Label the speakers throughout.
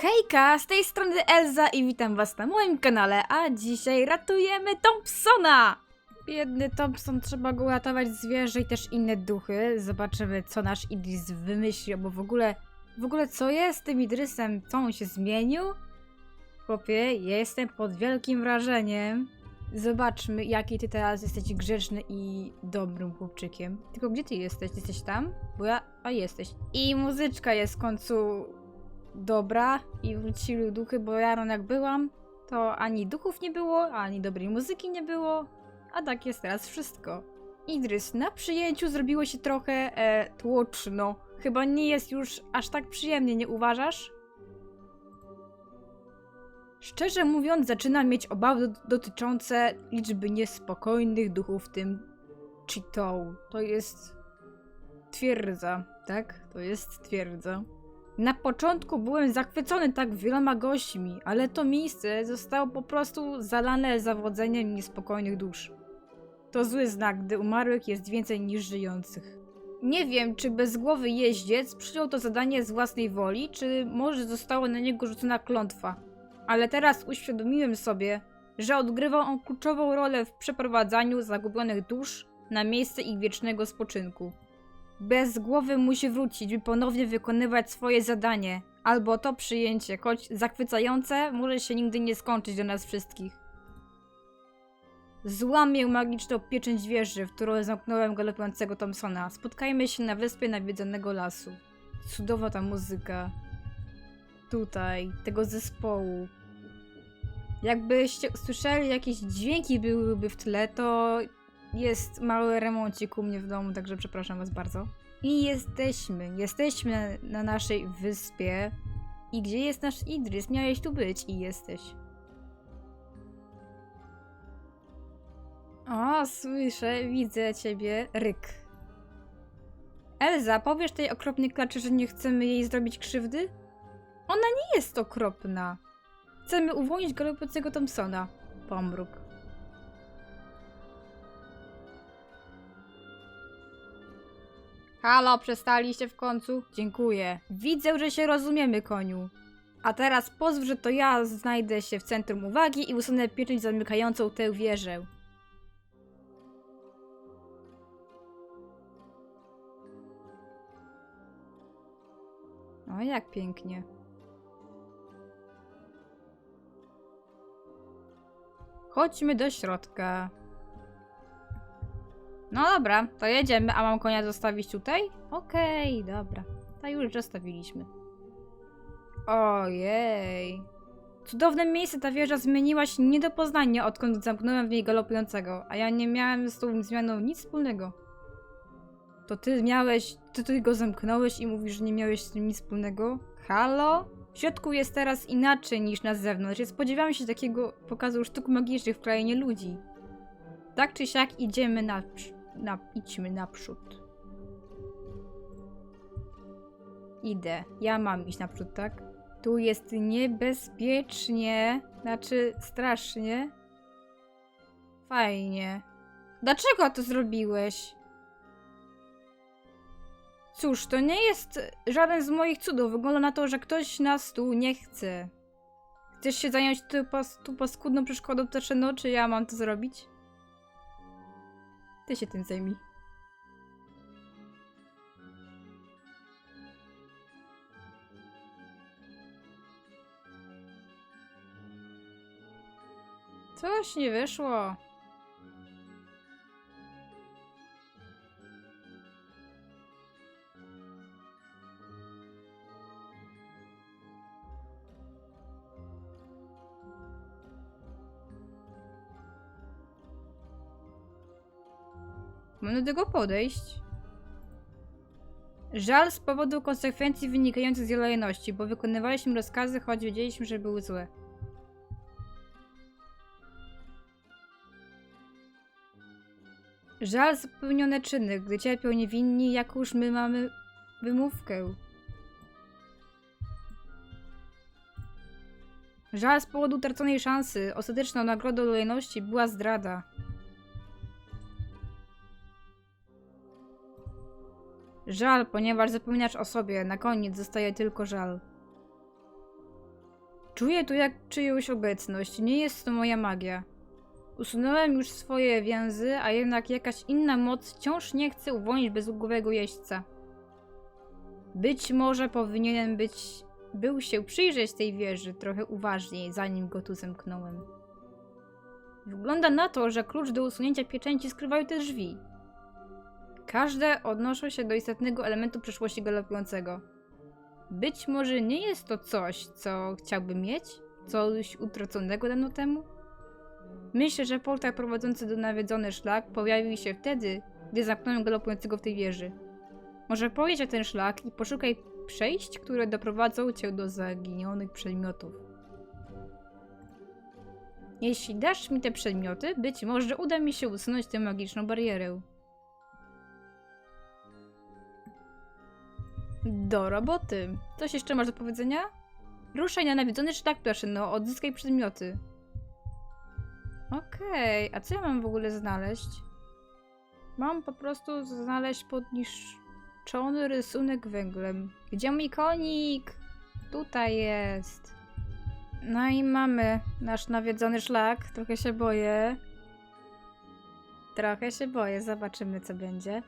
Speaker 1: Hejka, z tej strony Elza i witam was na moim kanale, a dzisiaj ratujemy Thompsona! Biedny Thompson, trzeba go uratować zwierzę i też inne duchy. Zobaczymy, co nasz Idris wymyślił, bo w ogóle, w ogóle co jest z tym Idrisem? Co on się zmienił? Chłopie, jestem pod wielkim wrażeniem. Zobaczmy, jaki ty teraz jesteś grzeczny i dobrym chłopczykiem. Tylko gdzie ty jesteś? Jesteś tam? Bo ja... A jesteś. I muzyczka jest w końcu dobra i wróciły duchy, bo ja jak byłam, to ani duchów nie było, ani dobrej muzyki nie było, a tak jest teraz wszystko. Idrys, na przyjęciu zrobiło się trochę e, tłoczno. Chyba nie jest już aż tak przyjemnie, nie uważasz? Szczerze mówiąc, zaczynam mieć obawy do- dotyczące liczby niespokojnych duchów w tym Cheetou. To jest twierdza, tak? To jest twierdza. Na początku byłem zachwycony tak wieloma gośćmi, ale to miejsce zostało po prostu zalane zawodzeniem niespokojnych dusz. To zły znak, gdy umarłych jest więcej niż żyjących. Nie wiem, czy bezgłowy jeździec przyjął to zadanie z własnej woli, czy może została na niego rzucona klątwa. Ale teraz uświadomiłem sobie, że odgrywał on kluczową rolę w przeprowadzaniu zagubionych dusz na miejsce ich wiecznego spoczynku. Bez głowy musi wrócić, by ponownie wykonywać swoje zadanie. Albo to przyjęcie, choć zachwycające, może się nigdy nie skończyć do nas wszystkich. Złamię magiczną pieczęć wieży, w którą zamknąłem galopującego Thompsona. Spotkajmy się na wyspie nawiedzonego lasu. Cudowna ta muzyka. Tutaj, tego zespołu. Jakbyście usłyszeli jakieś dźwięki byłyby w tle, to jest mały remoncik u mnie w domu, także przepraszam was bardzo. I jesteśmy, jesteśmy na naszej wyspie. I gdzie jest nasz Idris? Miałeś tu być i jesteś. O, słyszę, widzę ciebie, Ryk. Elza, powiesz tej okropnej klaczy, że nie chcemy jej zrobić krzywdy? Ona nie jest okropna. Chcemy uwolnić galopującego Thompsona. Pomruk. Halo, przestaliście w końcu? Dziękuję. Widzę, że się rozumiemy, koniu. A teraz pozwól, że to ja znajdę się w centrum uwagi i usunę pieczęć zamykającą tę wieżę. O, jak pięknie. Chodźmy do środka. No dobra, to jedziemy. A mam konia zostawić tutaj? Okej, dobra. To już zostawiliśmy. Ojej. Cudowne miejsce ta wieża zmieniła się nie do poznania, odkąd zamknąłem w niej galopującego, a ja nie miałem z tą zmianą nic wspólnego. To ty miałeś, ty, ty go zamknąłeś i mówisz, że nie miałeś z tym nic wspólnego? Halo? W środku jest teraz inaczej niż na zewnątrz. Ja spodziewałem się takiego pokazu sztuk magicznych w krainie ludzi. Tak czy siak idziemy na, na idźmy naprzód. Idę. Ja mam iść naprzód, tak? Tu jest niebezpiecznie. Znaczy, strasznie. Fajnie. Dlaczego to zrobiłeś? Cóż, to nie jest żaden z moich cudów. Wygląda na to, że ktoś nas tu nie chce. Chcesz się zająć tu, pas, tu paskudną przeszkodą Taszeno, czy ja mam to zrobić? Ty się tym zajmij. Coś nie wyszło. Mam do tego podejść. Żal z powodu konsekwencji wynikających z lojalności, bo wykonywaliśmy rozkazy, choć wiedzieliśmy, że były złe. Żal za popełnione czyny, gdy cierpią niewinni, jak już my mamy wymówkę. Żal z powodu utraconej szansy. Ostateczną nagrodą lojalności była zdrada. Żal, ponieważ zapominasz o sobie. Na koniec zostaje tylko żal. Czuję tu jak czyjąś obecność. Nie jest to moja magia. Usunąłem już swoje więzy, a jednak jakaś inna moc wciąż nie chce uwolnić bezgłowego jeźdźca. Być może powinienem być... był się przyjrzeć tej wieży trochę uważniej, zanim go tu zamknąłem. Wygląda na to, że klucz do usunięcia pieczęci skrywają te drzwi. Każde odnoszą się do istotnego elementu przeszłości galopującego. Być może nie jest to coś, co chciałbym mieć? Coś utraconego dawno temu? Myślę, że portal prowadzący do nawiedzony szlak pojawił się wtedy, gdy zamknąłem galopującego w tej wieży. Może pojedź na ten szlak i poszukaj przejść, które doprowadzą cię do zaginionych przedmiotów. Jeśli dasz mi te przedmioty, być może uda mi się usunąć tę magiczną barierę. Do roboty. Coś jeszcze masz do powiedzenia? Ruszaj na nawiedzony szlak, no, odzyskaj przedmioty. Okej, a co ja mam w ogóle znaleźć? Mam po prostu znaleźć podniszczony rysunek węglem. Gdzie mój konik? Tutaj jest. No i mamy nasz nawiedzony szlak. Trochę się boję. Trochę się boję, zobaczymy co będzie.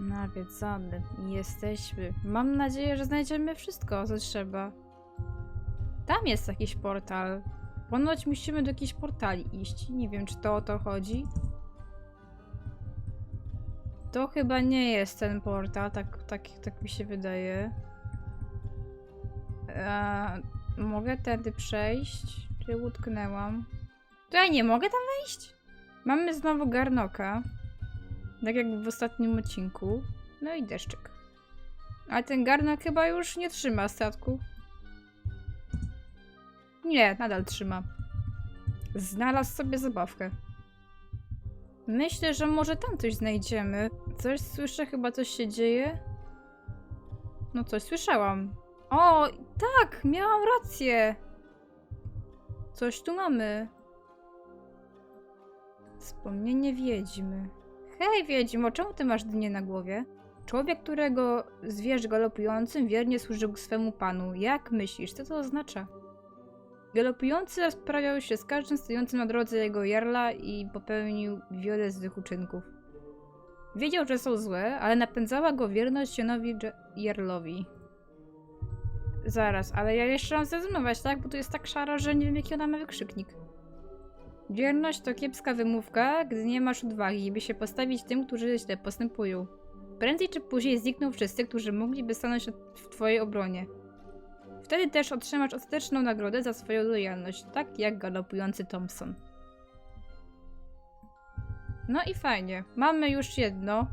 Speaker 1: Nawiedzony. Jesteśmy. Mam nadzieję, że znajdziemy wszystko, co trzeba. Tam jest jakiś portal. Ponoć musimy do jakichś portali iść. Nie wiem, czy to o to chodzi. To chyba nie jest ten portal, tak, tak, tak mi się wydaje. Eee, mogę tędy przejść? Czy utknęłam? Ja nie mogę tam wejść? Mamy znowu garnoka. Tak jak w ostatnim odcinku. No i deszczyk. Ale ten garnok chyba już nie trzyma statku. Nie, nadal trzyma. Znalazł sobie zabawkę. Myślę, że może tam coś znajdziemy. Coś słyszę, chyba coś się dzieje. No coś słyszałam. O, tak, miałam rację. Coś tu mamy. Wspomnienie wiedźmy. Hej, wiedźmo, czemu ty masz dnie na głowie? Człowiek, którego zwierz galopującym wiernie służył swemu panu. Jak myślisz, co to oznacza? Galopujący rozprawiał się z każdym stojącym na drodze jego jarla i popełnił wiele złych uczynków. Wiedział, że są złe, ale napędzała go wierność Jonowi Jarlowi. Zaraz, ale ja jeszcze mam zrezygnować, tak? Bo tu jest tak szaro, że nie wiem jaki ona ma wykrzyknik. Wierność to kiepska wymówka, gdy nie masz odwagi, by się postawić tym, którzy źle postępują. Prędzej czy później znikną wszyscy, którzy mogliby stanąć w twojej obronie. Wtedy też otrzymasz ostateczną nagrodę za swoją lojalność, tak jak galopujący Thompson. No i fajnie. Mamy już jedno.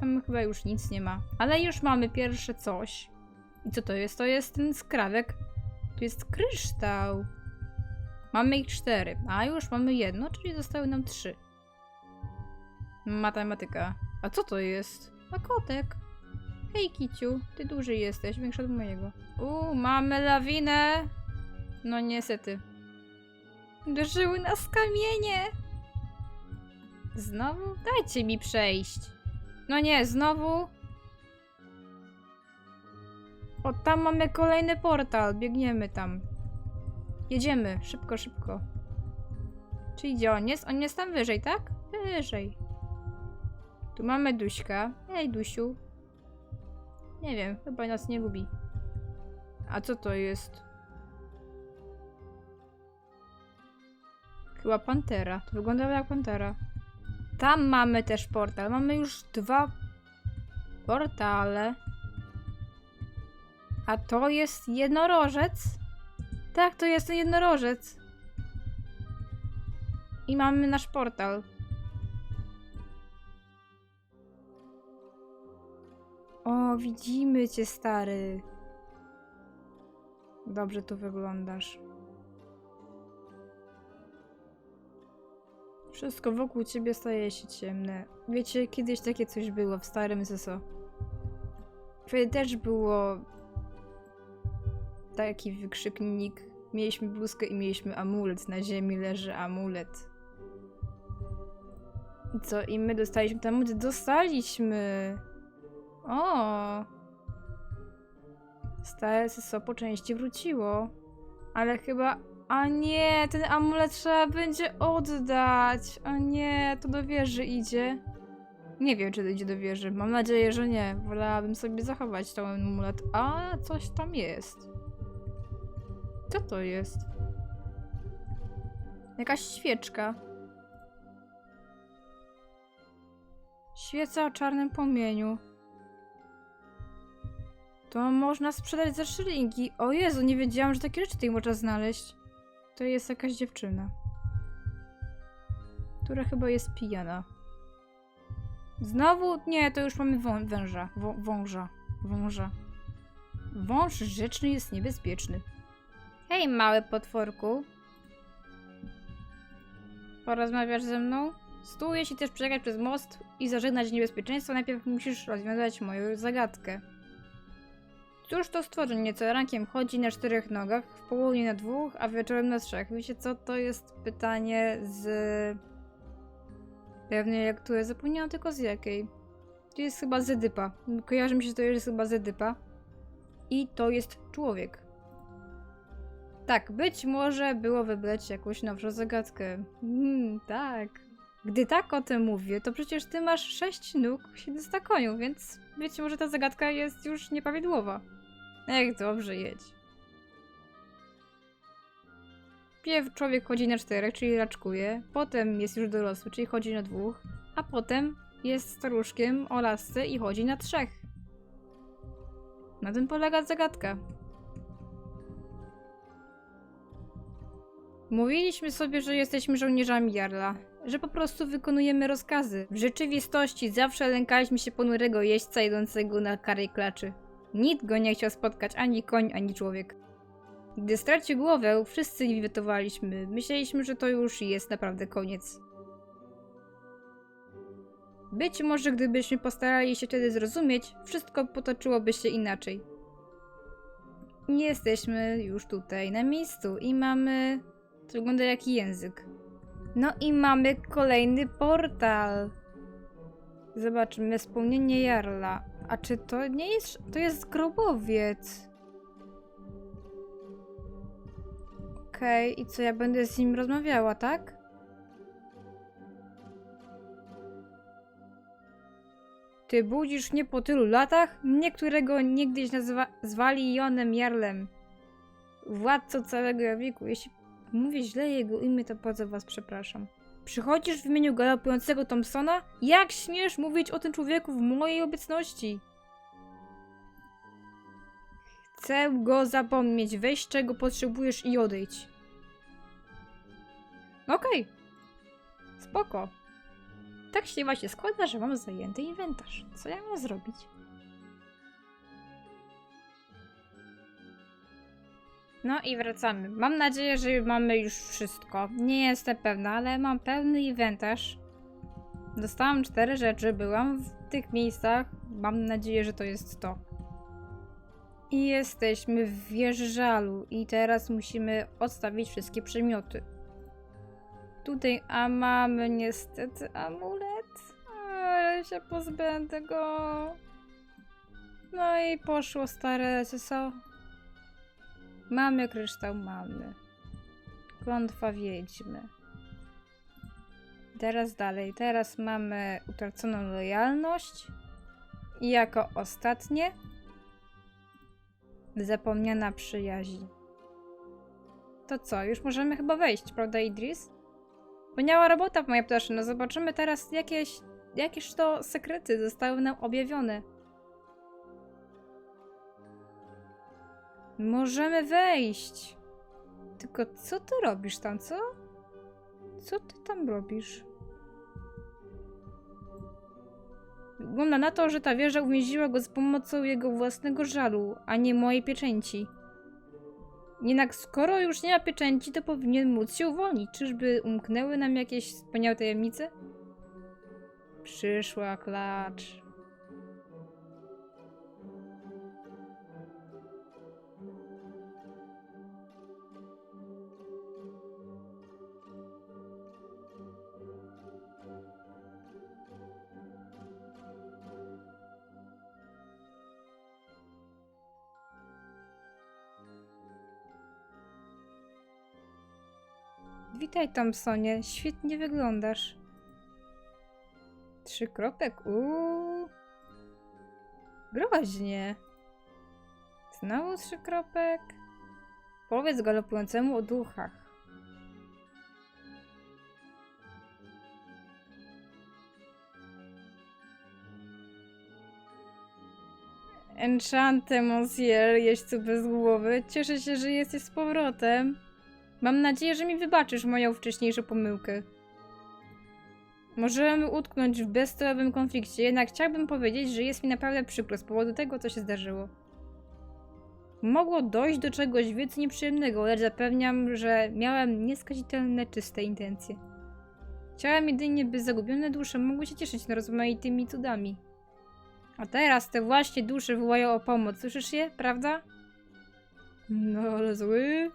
Speaker 1: Tam chyba już nic nie ma. Ale już mamy pierwsze coś. I co to jest? To jest ten skrawek. Tu jest kryształ. Mamy ich cztery, a już mamy jedno, czyli zostały nam trzy. Matematyka. A co to jest? A kotek. Hej, Kiciu, ty duży jesteś, większy od mojego. Uuu, mamy lawinę! No niestety. Uderzyły nas kamienie! Znowu? Dajcie mi przejść. No nie, znowu? O, tam mamy kolejny portal, biegniemy tam. Jedziemy, szybko, szybko. Czy gdzie on jest? On jest tam wyżej, tak? Wyżej. Tu mamy Duśka. Ej, Dusiu. Nie wiem, chyba nas nie lubi. A co to jest? Chyba pantera. To wygląda jak pantera. Tam mamy też portal. Mamy już dwa portale. A to jest jednorożec? Tak, to jest ten jednorożec. I mamy nasz portal. O, widzimy cię, stary. Dobrze tu wyglądasz. Wszystko wokół ciebie staje się ciemne. Wiecie, kiedyś takie coś było w starym ZSO. Wtedy też było taki wykrzyknik. Mieliśmy bluzkę i mieliśmy amulet. Na ziemi leży amulet. Co? I my dostaliśmy ten amulet? Dostaliśmy! O! Stare SSO po części wróciło. Ale chyba... A nie, ten amulet trzeba będzie oddać. A nie, to do wieży idzie. Nie wiem, czy to idzie do wieży. Mam nadzieję, że nie. Wolałabym sobie zachować ten amulet. A coś tam jest. Co to jest? Jakaś świeczka. Świeca o czarnym płomieniu. To można sprzedać za szylingi. O Jezu, nie wiedziałam, że takie rzeczy tutaj można znaleźć. To jest jakaś dziewczyna. Która chyba jest pijana. Znowu? Nie, to już mamy wą węża. Wą wąża. Wąża. Wąż rzeczny jest niebezpieczny. Hej, mały potworku. Porozmawiasz ze mną? Stół, jeśli chcesz przejechać przez most i zażegnać niebezpieczeństwo, najpierw musisz rozwiązać moją zagadkę. Cóż to stworzenie, co rankiem chodzi na czterech nogach, w południe na dwóch, a wieczorem na trzech? Wiecie co, to jest pytanie z... Pewnie jak tu jest, zapomniałam tylko z jakiej. To jest chyba Zedypa. Kojarzy mi się, że to jest chyba Zedypa. I to jest człowiek. Tak, być może było wybrać jakąś nowszą zagadkę. Hmm, tak. Gdy tak o tym mówię, to przecież ty masz sześć nóg, 700 koniów, więc być może ta zagadka jest już nieprawidłowa. Ech, dobrze, jedź. Pierw człowiek chodzi na czterech, czyli raczkuje, potem jest już dorosły, czyli chodzi na dwóch, a potem jest staruszkiem o lasce i chodzi na trzech. Na tym polega zagadka. Mówiliśmy sobie, że jesteśmy żołnierzami Jarla, że po prostu wykonujemy rozkazy. W rzeczywistości zawsze lękaliśmy się ponurego jeźdźca idącego na karej klaczy. Nikt go nie chciał spotkać, ani koń, ani człowiek. Gdy stracił głowę, wszyscy wiwetowaliśmy. Myśleliśmy, że to już jest naprawdę koniec. Być może gdybyśmy postarali się wtedy zrozumieć, wszystko potoczyłoby się inaczej. Jesteśmy już tutaj na miejscu i mamy... To wygląda jak język. No i mamy kolejny portal. Zobaczmy, spełnienie Jarla. A czy to nie jest... To jest grobowiec. Okej, i co, ja będę z nim rozmawiała, tak? Ty budzisz mnie po tylu latach? Mnie, którego niegdyś nazwa- zwali Jonem Jarlem. Władco całego Jawiku. Jeśli mówię źle jego imię, to bardzo was przepraszam. Przychodzisz w imieniu galopującego Thompsona? Jak śmiesz mówić o tym człowieku w mojej obecności? Chcę go zapomnieć. Weź czego potrzebujesz i odejdź. Okej. Spoko. Tak się właśnie składa, że mam zajęty inwentarz. Co ja mam zrobić? No i wracamy. Mam nadzieję, że mamy już wszystko. Nie jestem pewna, ale mam pełny inwentarz. Dostałam cztery rzeczy, byłam w tych miejscach. Mam nadzieję, że to jest to. I jesteśmy w wieży żalu i teraz musimy odstawić wszystkie przedmioty. Tutaj, a mamy niestety amulet. Ale się pozbędę go. No i poszło stare SSO. Mamy kryształ, mamy. Klątwa wiedźmy. Teraz dalej. Teraz mamy utraconą lojalność. I jako ostatnie zapomniana przyjaźń. To co, już możemy chyba wejść, prawda Idris? Wspaniała robota, moja ptaszyno. Zobaczymy teraz jakieś, jakież to sekrety zostały nam objawione. Możemy wejść. Tylko co ty robisz tam, co? Co ty tam robisz? Wygląda na to, że ta wieża uwięziła go z pomocą jego własnego żalu, a nie mojej pieczęci. Jednak skoro już nie ma pieczęci, to powinien móc się uwolnić. Czyżby umknęły nam jakieś wspaniałe tajemnice? Przyszła klacz. Witaj Thompsonie, świetnie wyglądasz. Trzy kropek, uuu. Groźnie. Znowu trzy kropek. Powiedz galopującemu o duchach. Enchante, monsieur, jeźdźcu bez głowy. Cieszę się, że jesteś z powrotem. Mam nadzieję, że mi wybaczysz moją wcześniejszą pomyłkę. Możemy utknąć w bezcelowym konflikcie, jednak chciałbym powiedzieć, że jest mi naprawdę przykro z powodu tego, co się zdarzyło. Mogło dojść do czegoś więcej nieprzyjemnego, lecz zapewniam, że miałem nieskazitelne, czyste intencje. Chciałem jedynie, by zagubione dusze mogły się cieszyć rozmaitymi cudami. A teraz te właśnie dusze wołają o pomoc, słyszysz je, prawda? No, ale zły.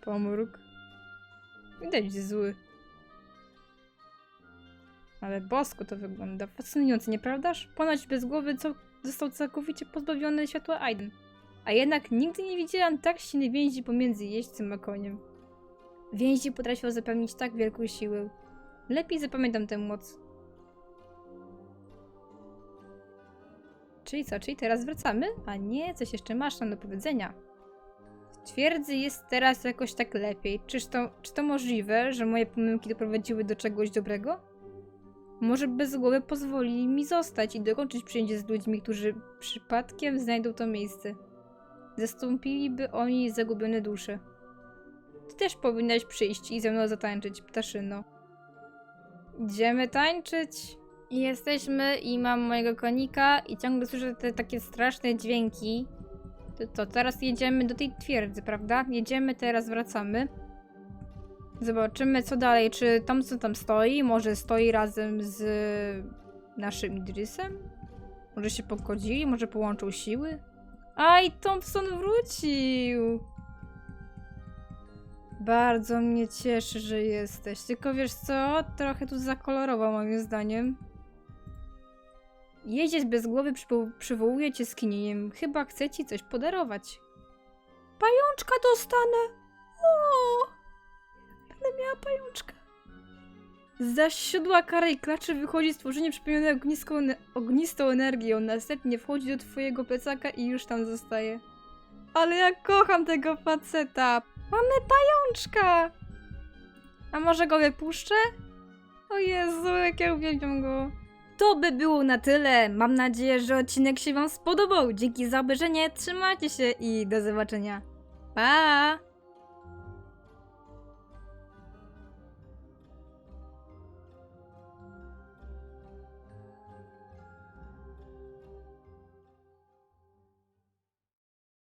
Speaker 1: Pomruk. Widać zły. Ale bosko to wygląda. Fascynujące, nieprawdaż? Ponoć bez głowy co został całkowicie pozbawiony światła Aiden. A jednak nigdy nie widziałam tak silnej więzi pomiędzy jeźdźcem a koniem. Więzi potrafią zapewnić tak wielką siłę. Lepiej zapamiętam tę moc. Czyli co, czyli teraz wracamy? A nie, coś jeszcze masz nam do powiedzenia. Twierdzy jest teraz jakoś tak lepiej. Czyż to, czy to możliwe, że moje pomyłki doprowadziły do czegoś dobrego? Może bez głowy pozwoli mi zostać i dokończyć przyjęcie z ludźmi, którzy przypadkiem znajdą to miejsce. Zastąpiliby oni zagubione dusze. Ty też powinnaś przyjść i ze mną zatańczyć, ptaszyno. Idziemy tańczyć. Jesteśmy i mam mojego konika i ciągle słyszę te takie straszne dźwięki. To, to teraz jedziemy do tej twierdzy, prawda? Jedziemy, teraz wracamy. Zobaczymy co dalej. Czy Thompson tam stoi? Może stoi razem z naszym Idrisem? Może się pogodzili? Może połączą siły? Aj, Thompson wrócił! Bardzo mnie cieszy, że jesteś. Tylko wiesz co? Trochę tu zakolorował moim zdaniem. Jeździec bez głowy przywo- przywołuje cię skinieniem. Chyba chce ci coś podarować. Pajączka dostanę! O! Będę miała pajączka. Za siodła kara i klaczy wychodzi stworzenie przypełnione ogniską, ognistą energią. Następnie wchodzi do twojego plecaka i już tam zostaje. Ale ja kocham tego faceta. Mamy pajączka! A może go wypuszczę? O Jezu, jak ja uwielbiam go. To by było na tyle. Mam nadzieję, że odcinek się Wam spodobał. Dzięki za obejrzenie, trzymajcie się i do zobaczenia. Pa!